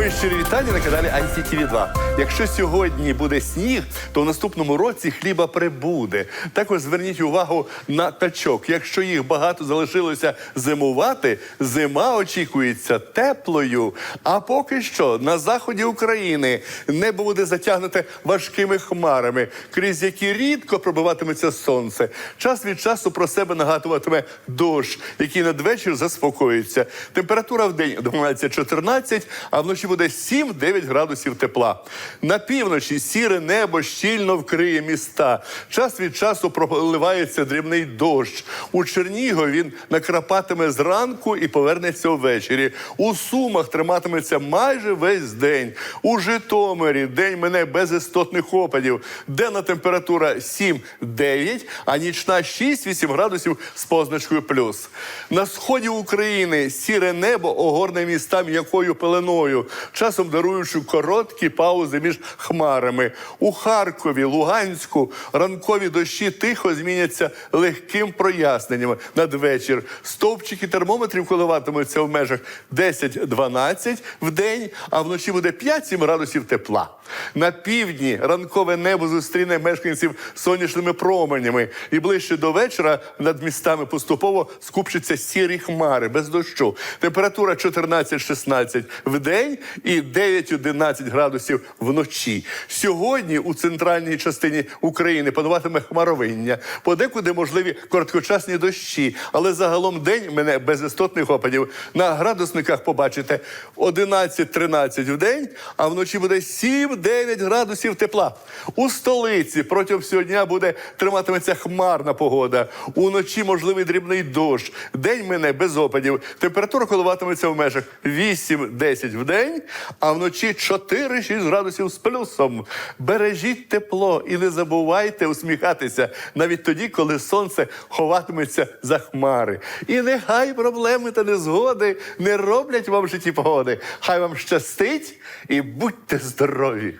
Мої щирі вітання на каналі ICTV 2 Якщо сьогодні буде сніг, то в наступному році хліба прибуде. Також зверніть увагу на качок. Якщо їх багато залишилося зимувати, зима очікується теплою. А поки що на заході України небо буде затягнуте важкими хмарами, крізь які рідко пробиватиметься сонце. Час від часу про себе нагадуватиме дощ, який надвечір заспокоїться. Температура в день 12-14, а вночі буде 7-9 градусів тепла. На півночі сіре небо щільно вкриє міста. Час від часу проливається дрібний дощ. У Чернігові він накрапатиме зранку і повернеться ввечері. У Сумах триматиметься майже весь день. У Житомирі день мене без істотних опадів. Денна температура 7-9, а нічна 6-8 градусів з позначкою плюс. На сході України сіре небо огорне міста м'якою пеленою, часом даруючи короткі паузи між хмарами. У Харкові, Луганську ранкові дощі тихо зміняться легким проясненням надвечір. Стовпчики термометрів коливатимуться в межах 10-12 в день, а вночі буде 5-7 градусів тепла. На півдні ранкове небо зустріне мешканців сонячними променями, і ближче до вечора над містами поступово скупчаться сірі хмари без дощу. Температура 14-16 в день і 9-11 градусів вночі. Сьогодні у центральній частині України пануватиме хмаровиння. Подекуди можливі короткочасні дощі, але загалом день мене без істотних опадів. На градусниках побачите 11-13 в день, а вночі буде 7-9 градусів тепла. У столиці протягом всього дня буде триматиметься хмарна погода. Уночі можливий дрібний дощ. День мене без опадів. Температура коливатиметься в межах 8-10 в а вночі 4-6 градусів з плюсом. Бережіть тепло і не забувайте усміхатися навіть тоді, коли сонце ховатиметься за хмари. І нехай проблеми та незгоди не роблять вам в житті погоди. Хай вам щастить і будьте здорові!